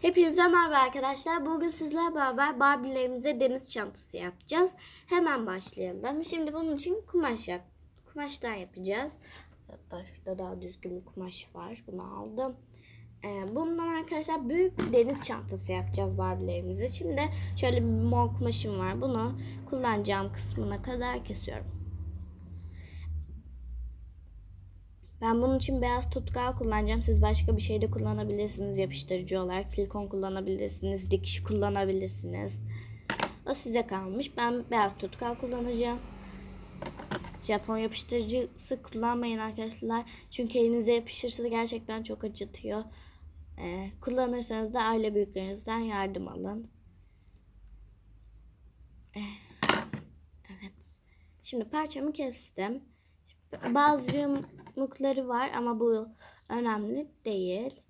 Hepinize merhaba arkadaşlar. Bugün sizlerle beraber Barbie'lerimize deniz çantası yapacağız. Hemen başlayalım. Şimdi bunun için kumaş yap. Kumaştan yapacağız. Hatta şurada daha düzgün bir kumaş var. Bunu aldım. Ee, bundan arkadaşlar büyük deniz çantası yapacağız Barbie'lerimize. Şimdi şöyle bir mor kumaşım var. Bunu kullanacağım kısmına kadar kesiyorum. Ben bunun için beyaz tutkal kullanacağım. Siz başka bir şey de kullanabilirsiniz yapıştırıcı olarak. Silikon kullanabilirsiniz, dikiş kullanabilirsiniz. O size kalmış. Ben beyaz tutkal kullanacağım. Japon yapıştırıcısı kullanmayın arkadaşlar. Çünkü elinize yapışırsa gerçekten çok acıtıyor. Ee, kullanırsanız da aile büyüklerinizden yardım alın. Ee, Evet. Şimdi parçamı kestim. Bazı yamukları var ama bu önemli değil.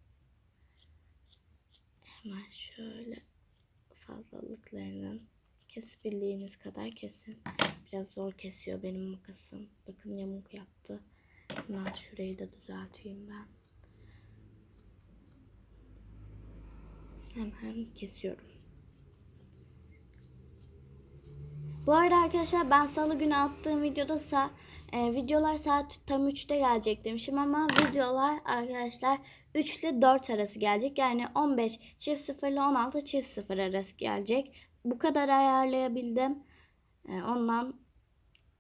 Hemen şöyle fazlalıklarının kesebildiğiniz kadar kesin. Biraz zor kesiyor benim makasım. Bakın yamuk yaptı. Hemen şurayı da düzelteyim ben. Hemen kesiyorum. Bu arada arkadaşlar ben salı günü attığım videoda sa e, videolar saat tam 3'te gelecek demişim ama videolar arkadaşlar 3 ile 4 arası gelecek. Yani 15 çift 0 ile 16 çift 0 arası gelecek. Bu kadar ayarlayabildim. E, ondan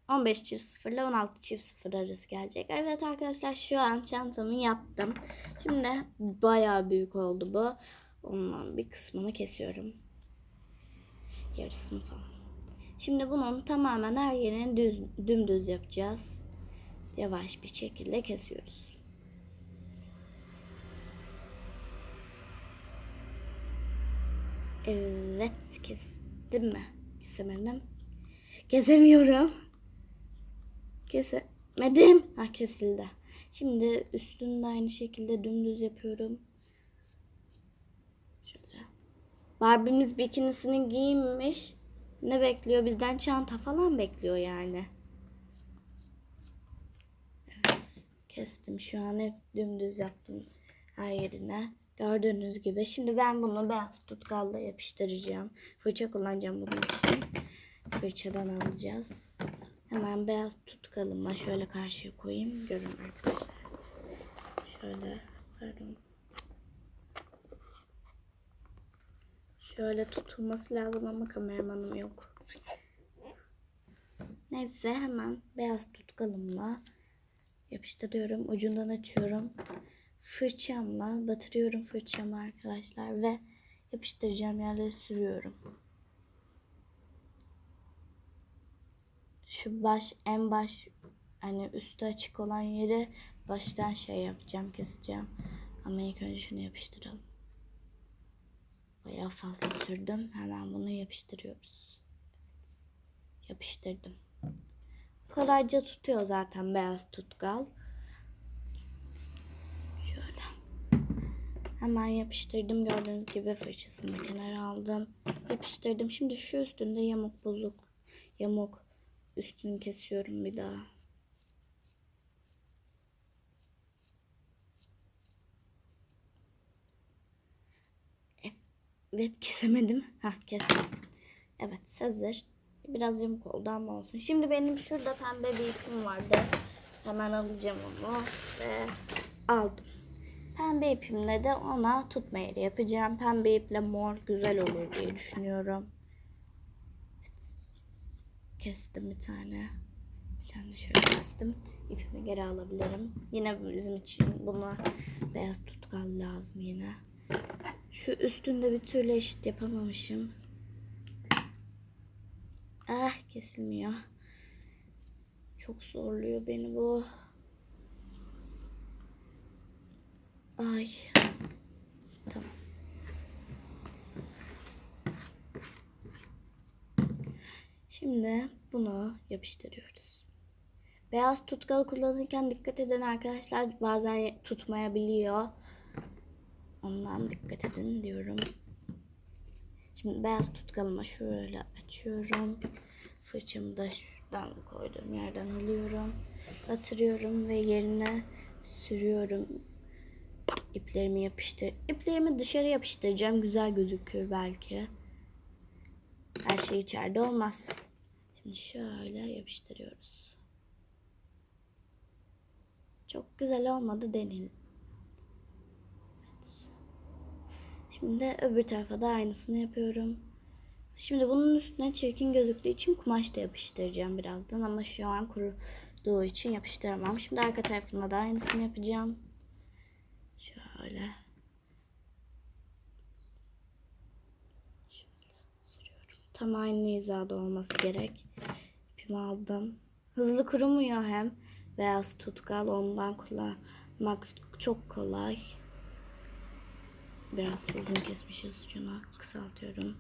15 çift 0 ile 16 çift 0 arası gelecek. Evet arkadaşlar şu an çantamı yaptım. Şimdi bayağı büyük oldu bu. Ondan bir kısmını kesiyorum. Yarısını falan. Şimdi bunun tamamen her yerini düz, dümdüz yapacağız. Yavaş bir şekilde kesiyoruz. Evet kestim mi? Kesemedim. Kesemiyorum. Kesemedim. Ha kesildi. Şimdi üstünü de aynı şekilde dümdüz yapıyorum. Şöyle. Barbie'miz bikinisini giyinmiş. Ne bekliyor? Bizden çanta falan bekliyor yani. Evet. Kestim. Şu an hep dümdüz yaptım her yerine. Gördüğünüz gibi. Şimdi ben bunu beyaz tutkalla yapıştıracağım. Fırça kullanacağım bunun için. Fırçadan alacağız. Hemen beyaz tutkalımla şöyle karşıya koyayım. Görün arkadaşlar. Şöyle pardon. Şöyle tutulması lazım ama kameramanım yok. Neyse hemen beyaz tutkalımla yapıştırıyorum. Ucundan açıyorum. Fırçamla batırıyorum fırçamı arkadaşlar ve yapıştıracağım yerlere sürüyorum. Şu baş en baş hani üstü açık olan yeri baştan şey yapacağım keseceğim. Ama ilk önce şunu yapıştıralım. Bayağı fazla sürdüm. Hemen bunu yapıştırıyoruz. Yapıştırdım. Kolayca tutuyor zaten beyaz tutkal. Şöyle. Hemen yapıştırdım. Gördüğünüz gibi fırçasını kenara aldım. Yapıştırdım. Şimdi şu üstünde yamuk bozuk. Yamuk. Üstünü kesiyorum bir daha. Evet kesemedim. Ha kestim. Evet hazır. Biraz yamuk oldu ama olsun. Şimdi benim şurada pembe bir ipim vardı. Hemen alacağım onu ve aldım. Pembe ipimle de ona tutma yeri yapacağım. Pembe iple mor güzel olur diye düşünüyorum. Evet. Kestim bir tane. Bir tane de şöyle kestim. İpimi geri alabilirim. Yine bizim için buna beyaz tutkal lazım yine. Şu üstünde bir türlü eşit yapamamışım. Ah kesilmiyor. Çok zorluyor beni bu. Ay. Tamam. Şimdi bunu yapıştırıyoruz. Beyaz tutkal kullanırken dikkat edin arkadaşlar. Bazen tutmayabiliyor. Ondan dikkat edin diyorum. Şimdi beyaz tutkalıma şöyle açıyorum. Fırçamı da şuradan koyduğum yerden alıyorum. Batırıyorum ve yerine sürüyorum. iplerimi yapıştır. İplerimi dışarı yapıştıracağım. Güzel gözükür belki. Her şey içeride olmaz. Şimdi şöyle yapıştırıyoruz. Çok güzel olmadı deneyelim. Evet. Şimdi de öbür tarafa da aynısını yapıyorum. Şimdi bunun üstüne çirkin gözüktüğü için kumaş da yapıştıracağım birazdan ama şu an kuruduğu için yapıştıramam. Şimdi arka tarafına da aynısını yapacağım. Şöyle. Tam aynı hizada olması gerek. İpimi aldım. Hızlı kurumuyor hem. Beyaz tutkal ondan kullanmak çok kolay. Biraz uzun kesmişiz ucunu kısaltıyorum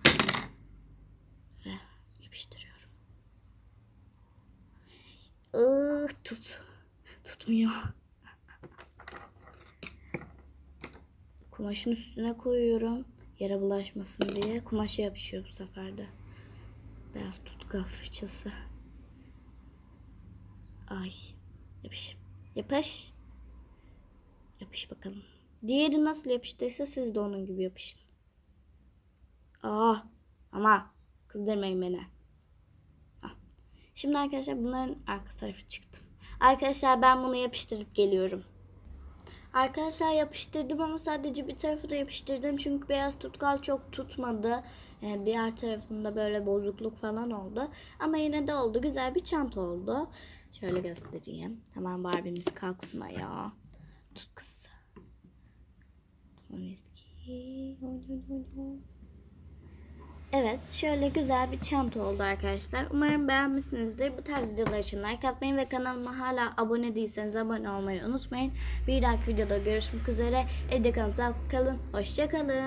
ve yapıştırıyorum. Iı, tut. Tutmuyor. Kumaşın üstüne koyuyorum. Yere bulaşmasın diye. Kumaşa yapışıyor bu sefer de. Beyaz tutkal fırçası. Ay. Yapış. Yapış. Yapış bakalım. Diğeri nasıl yapıştıysa siz de onun gibi yapışın. Aa, ama kızdırmayın beni. Ah. Şimdi arkadaşlar bunların arka tarafı çıktı. Arkadaşlar ben bunu yapıştırıp geliyorum. Arkadaşlar yapıştırdım ama sadece bir tarafı da yapıştırdım. Çünkü beyaz tutkal çok tutmadı. Yani diğer tarafında böyle bozukluk falan oldu. Ama yine de oldu. Güzel bir çanta oldu. Şöyle göstereyim. Hemen Barbie'miz kalksın ayağa. Tut kız. Evet şöyle güzel bir çanta oldu arkadaşlar. Umarım beğenmişsinizdir. Bu tarz videolar için like atmayı ve kanalıma hala abone değilseniz abone olmayı unutmayın. Bir dahaki videoda görüşmek üzere. Evde kalın, kalın. Hoşçakalın.